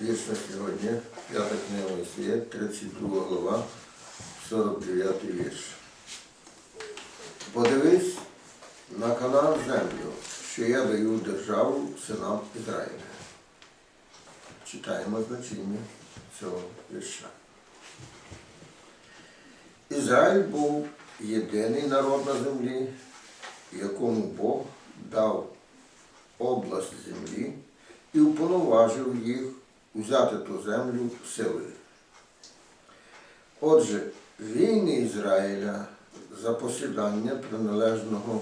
Вірш на сьогодні, п'ята книга Моїсея, 32 глава, 49 вірш. Подивись на канал землю, що я даю державу синам Ізраїля. Читаємо значення цього вірша. Ізраїль був єдиний народ на землі, якому Бог дав область землі і уповноважив їх взяти ту землю силою. Отже, війни Ізраїля за посідання приналежного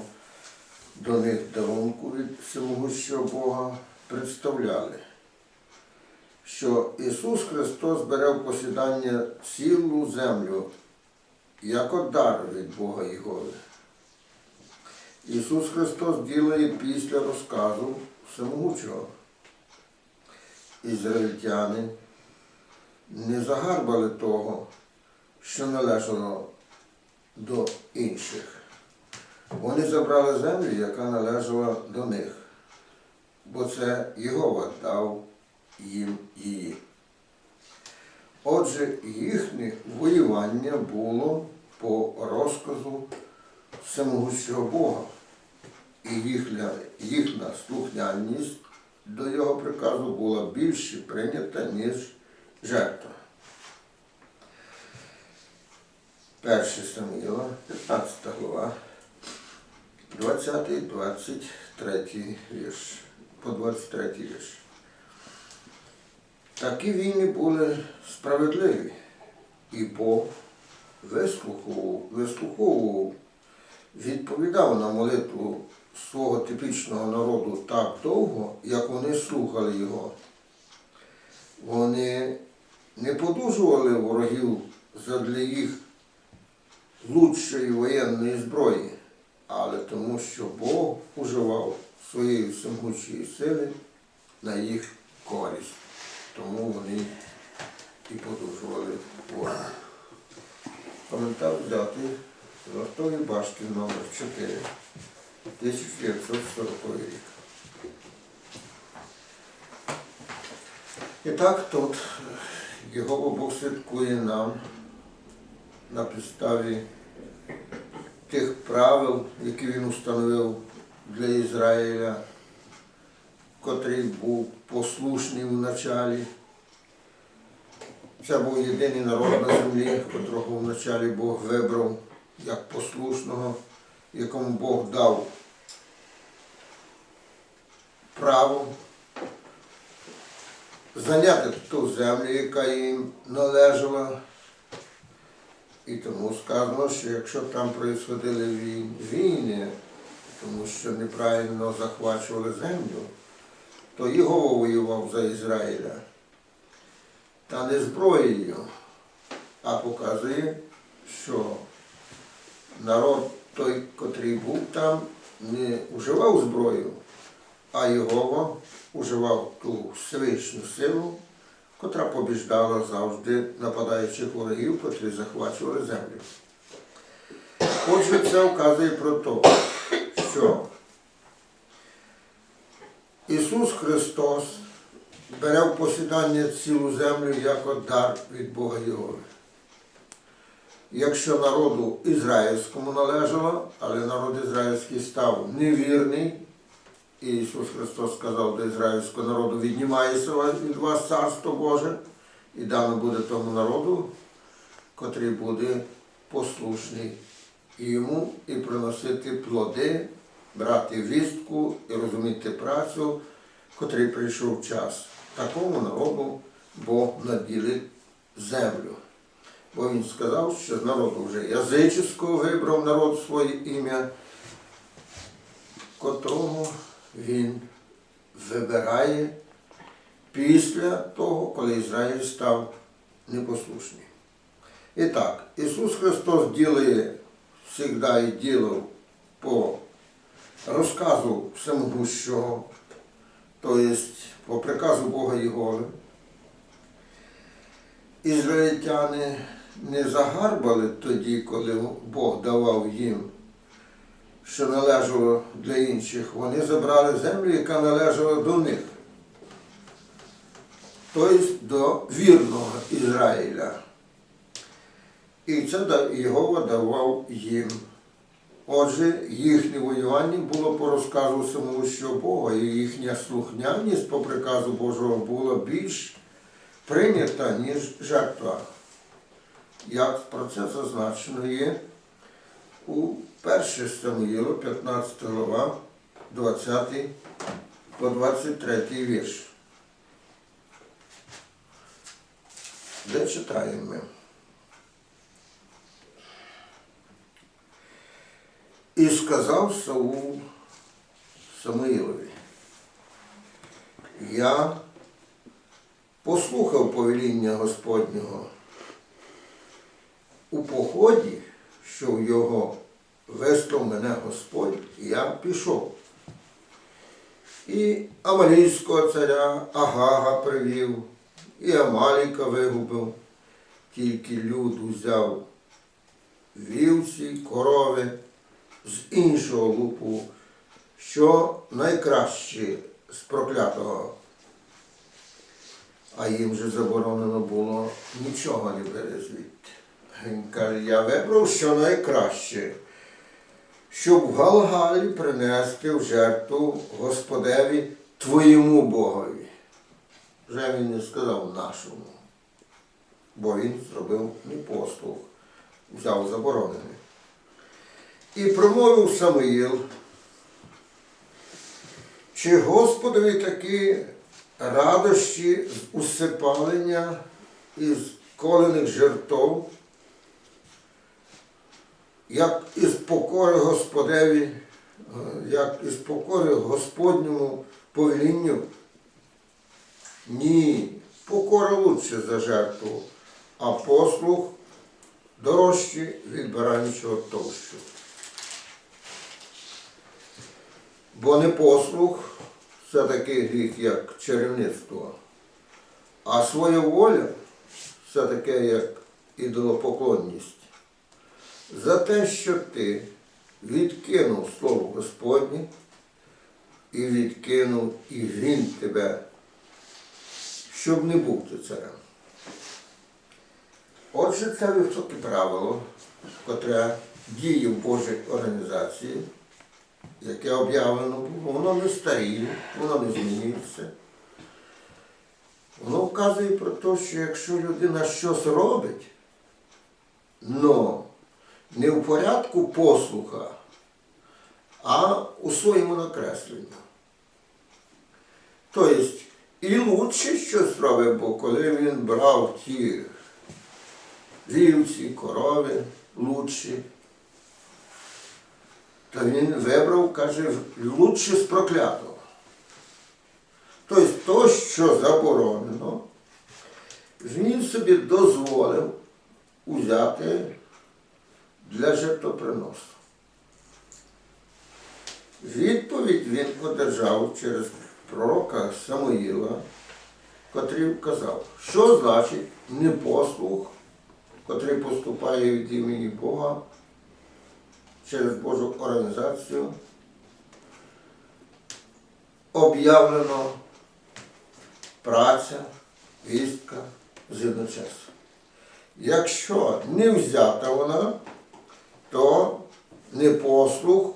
до них дарунку від всемогущого Бога представляли, що Ісус Христос бере в посідання цілу землю як дар від Бога Єгови. Ісус Христос ділає після розказу всемогучого. Ізраїльтяни не загарбали того, що належало до інших. Вони забрали землю, яка належала до них, бо це Єгова дав їм її. Отже, їхнє воювання було по розказу всемогущого Бога, і їхня, їхня слухняність до його приказу була більше прийнята, ніж жертва. 1 Самуїла, 15 глава, 20-23 вірш, по 23 вірш. Такі війни були справедливі, і Бог вислуховував, вислуховував, відповідав на молитву свого типічного народу так довго, як вони слухали його. Вони не подужували ворогів задля їх лучшої воєнної зброї, але тому, що Бог уживав своєї всемогучої сили на їх користь. Тому вони і подужували ворога. Коментар взяти з вартової башки номер 4 1940 рік. І так тут його Бог святкує нам на підставі тих правил, які він установив для Ізраїля, котрий був послушний в началі. Це був єдиний народ на землі, котрого вначалі Бог вибрав як послушного, якому Бог дав право зайняти ту землю, яка їм належала. І тому сказано, що якщо там происходили війни, тому що неправильно захвачували землю, то його воював за Ізраїля. Та не зброєю, а показує, що народ той, котрий був там, не вживав зброю, а Його уживав ту Всевишню силу, котра побіждала завжди нападаючих ворогів, котрі захвачували землю. Отже, це вказує про те, що Ісус Христос бере в посідання цілу землю як дар від Бога Його. Якщо народу ізраїльському належало, але народ ізраїльський став невірний, і Ісус Христос сказав до ізраїльського народу, віднімається від вас царство Боже, і дано буде тому народу, котрий буде послушний йому і приносити плоди, брати вістку і розуміти працю, котрий прийшов час. Такому народу Бог наділить землю. Бо він сказав, що з народу вже язичського вибрав народ своє ім'я, котрого він вибирає після того, коли Ізраїль став непослушний. І так, Ісус Христос ділає завжди і ділав по розказу всемогущого, тобто по приказу Бога Єгови. Ізраїльтяни не загарбали тоді, коли Бог давав їм, що належало для інших. Вони забрали землю, яка належала до них. тобто до вірного Ізраїля. І це Єгова давав їм. Отже, їхнє воювання було по розказу самого Бога, і їхня слухняність по приказу Божого була більш прийнята, ніж жертва. Як про це зазначено є у 1 Самуїла, 15 глава, 20 по 23 вірш. Де читаємо ми? І сказав Саул Самуїлові, я послухав повеління Господнього у поході, що в його вислав мене Господь, я пішов. І Амалійського царя Агага привів, і Амаліка вигубив, тільки люд узяв вівці, корови з іншого лупу, що найкраще з проклятого. А їм же заборонено було нічого не бери звідти. Він каже, я вибрав що найкраще, щоб в Галгалі принести в жертву Господеві твоєму Богові. Вже він не сказав нашому, бо він зробив непослух, взяв заборонене. І промовив Самуїл, чи Господові такі радощі з усипалення із колених жертв, як із покори Господеві, е, як із покори Господньому повелінню? Ні, покора лучше за жертву, а послух дорожче від баранчого товщу. Бо не послух це такий гріх, як чарівництво, а своя воля це таке, як ідолопоклонність. За те, що ти відкинув Слово Господнє і відкинув і він тебе, щоб не був ти царем. Отже, це високе правило, котре діє в Божій організації, яке об'явлено було, воно не старіє, воно не змінюється. Воно вказує про те, що якщо людина щось робить, но не в порядку послуха, а у своєму накресленні. Тобто, і лучше щось робив, бо коли він брав ті вівці, корови лучші, то він вибрав, каже, лучше з проклятого. Тобто то, що заборонено, він собі дозволив узяти для жертвоприносу. Відповідь він одержав через пророка Самуїла, котрий вказав, що значить непослух, котрий поступає від імені Бога через Божу організацію, об'явлено праця, вістка згідно часу. Якщо не взята вона, то не послух,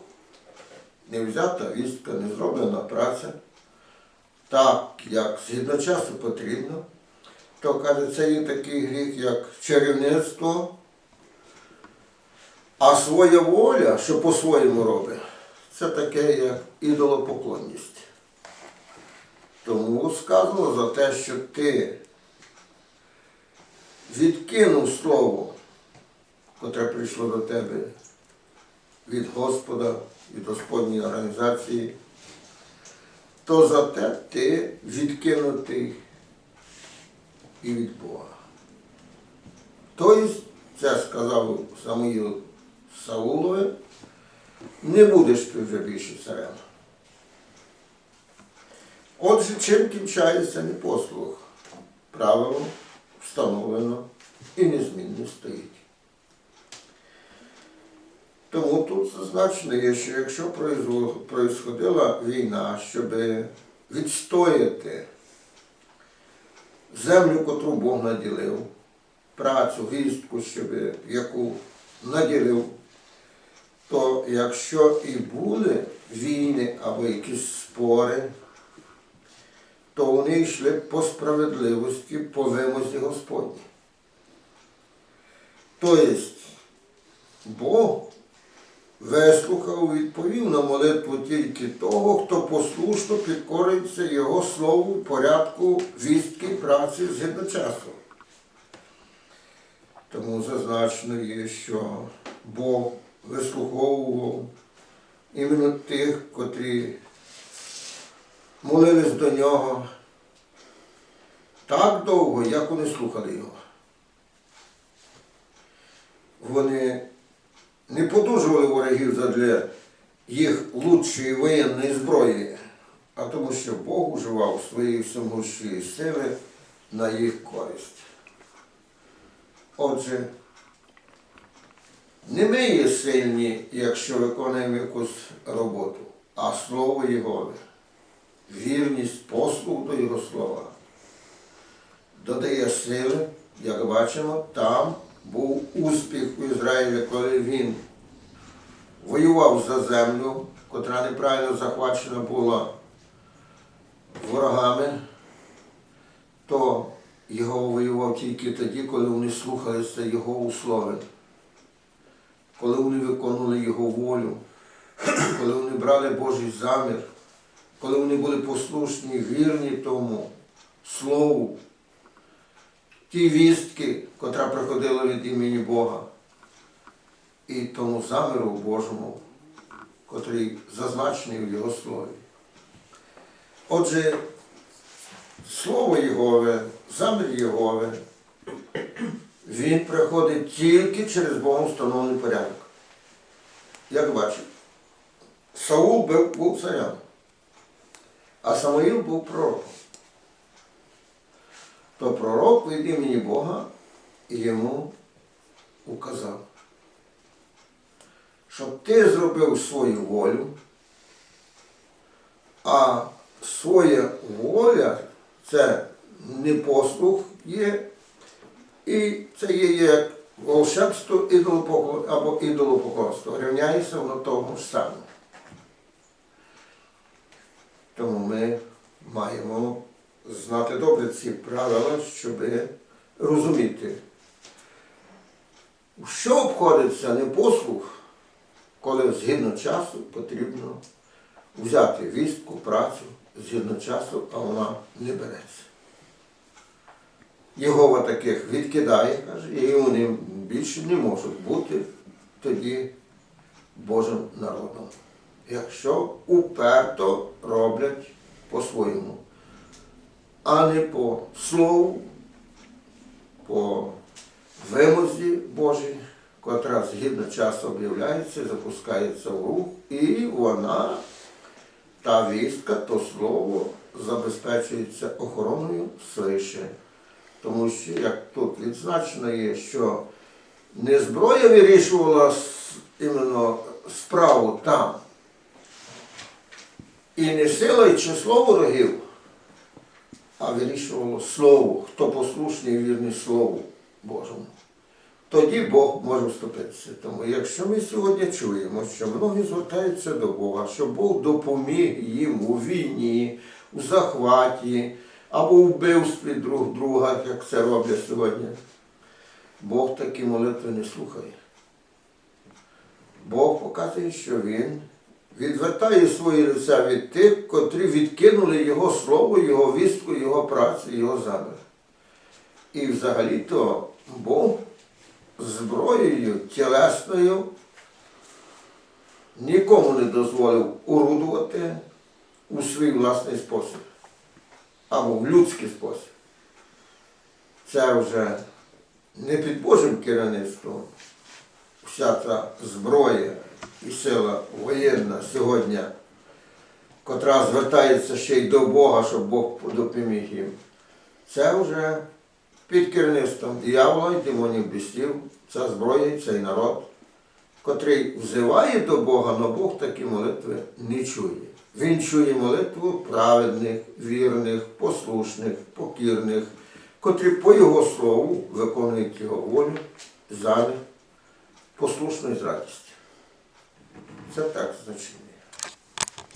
не взята вістка, не зроблена праця, так як згідно часу потрібно, то каже, це є такий гріх, як чарівництво, а своя воля, що по-своєму робить, це таке, як ідолопоклонність. Тому сказано за те, що ти відкинув слово, котре прийшло до тебе від Господа, від Господньої організації, то за те ти відкинутий і від Бога. Тобто, це сказав Самуїл Саулові, не будеш ти вже більше царем. Отже, чим кінчається непослух? Правило встановлено і незмінно стоїть. Тому тут зазначено є, що якщо происходила війна, щоб відстояти землю, котру Бог наділив, працю, гістку, щоб яку наділив, то якщо і були війни або якісь спори, то вони йшли по справедливості, по вимозі Господній. Тобто Бог вислухав, відповів на молитву тільки того, хто послушно підкориться Його слову в порядку вістки праці згідно часу. Тому зазначено є, що Бог вислуховував іменно тих, котрі молились до нього так довго, як вони слухали його. Вони не подужували ворогів задля їх лучшої воєнної зброї, а тому, що Бог уживав свої всемогущої сили на їх користь. Отже, не ми є сильні, якщо виконуємо якусь роботу, а слово Його, вірність послуг до Його слова додає сили, як бачимо, там був успіх у Ізраїлі, коли він воював за землю, котра неправильно захвачена була ворогами, то його воював тільки тоді, коли вони слухалися його услови, коли вони виконували його волю, коли вони брали Божий замір, коли вони були послушні, вірні тому слову, ті вістки, котра приходила від імені Бога, і тому заміру Божому, котрий зазначений в Його слові. Отже, Слово Єгове, замір Єгове, він приходить тільки через Богом встановлений порядок. Як бачите, Саул був, царем, а Самоїл був пророком то пророк від імені Бога йому указав, щоб ти зробив свою волю, а своя воля це не послух є, і це є як волшебство або ідолопоклонство. Рівняється воно тому ж самому. Тому ми маємо знати добре ці правила, щоб розуміти, що обходиться не послух, коли згідно часу потрібно взяти вістку, працю згідно часу, а вона не береться. Єгова таких відкидає, каже, і вони більше не можуть бути тоді Божим народом, якщо уперто роблять по-своєму а не по слову, по вимозі Божій, котра згідно часу об'являється, запускається в рух, і вона, та вістка, то слово забезпечується охороною свише. Тому що, як тут відзначено є, що не зброя вирішувала іменно справу там, і не сила і число ворогів, а вирішувало Слово, хто послушний і вірний Слову Божому. Тоді Бог може вступитися. Тому якщо ми сьогодні чуємо, що многі звертаються до Бога, що Бог допоміг їм у війні, у захваті або у вбивстві друг друга, як це роблять сьогодні, Бог такі молитви не слухає. Бог показує, що Він відвертає свої лиця від тих, котрі відкинули Його слово, Його вістку, Його працю, Його замір. І взагалі-то Бог зброєю тілесною нікому не дозволив орудувати у свій власний спосіб або в людський спосіб. Це вже не під Божим керівництвом вся ця зброя і сила воєнна сьогодні, котра звертається ще й до Бога, щоб Бог допоміг їм. Це вже під керівництвом диявола і демонів бісів, ця зброя і цей народ, котрий взиває до Бога, але Бог такі молитви не чує. Він чує молитву праведних, вірних, послушних, покірних, котрі по Його слову виконують Його волю залі послушно і з радістю. Це так значення.